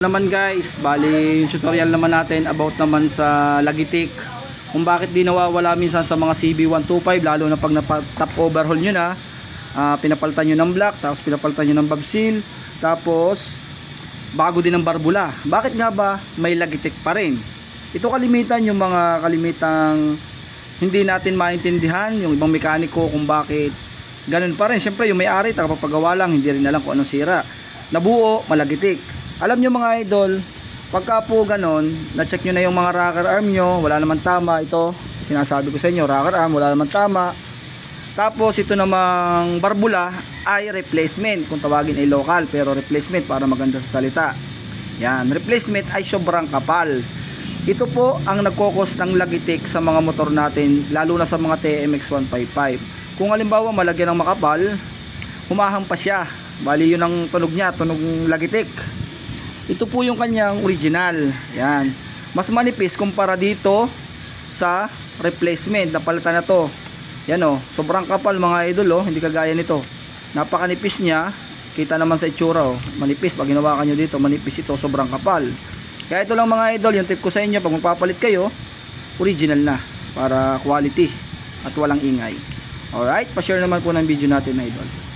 naman guys, bali yung tutorial naman natin about naman sa Lagitik kung bakit di nawawala minsan sa mga CB125 lalo na pag napa-top overhaul nyo na. Ah, pinapalitan nyo ng black tapos pinapalitan nyo ng valve seal tapos bago din ng barbula. Bakit nga ba may Lagitik pa rin? Ito kalimitan yung mga kalimitang hindi natin maintindihan yung ibang mekaniko kung bakit ganun pa rin. Syempre yung may-ari tagapagpagawa lang hindi rin alam kung anong sira. Nabuo malagitik alam nyo mga idol pagka po ganon na-check nyo na yung mga rocker arm nyo wala naman tama. Ito sinasabi ko sa inyo rocker arm wala naman tama. Tapos ito namang barbula ay replacement kung tawagin ay local pero replacement para maganda sa salita. Yan replacement ay sobrang kapal. Ito po ang nagkokos ng lagitik sa mga motor natin lalo na sa mga TMX 155 kung halimbawa malagyan ng makapal humahampas siya. Bali yun ang tunog niya tunog lagitik ito po yung kanyang original. Yan. Mas manipis kumpara dito sa replacement na palitan na to. Yan o sobrang kapal mga idol oh. Hindi kagaya nito. Napakanipis niya. Kita naman sa itsura oh. Manipis. Pag ginawakan nyo dito manipis ito. Sobrang kapal. Kaya ito lang mga idol yung tip ko sa inyo. Pag magpapalit kayo original na para quality at walang ingay. Alright? Pa-share naman po ng video natin na idol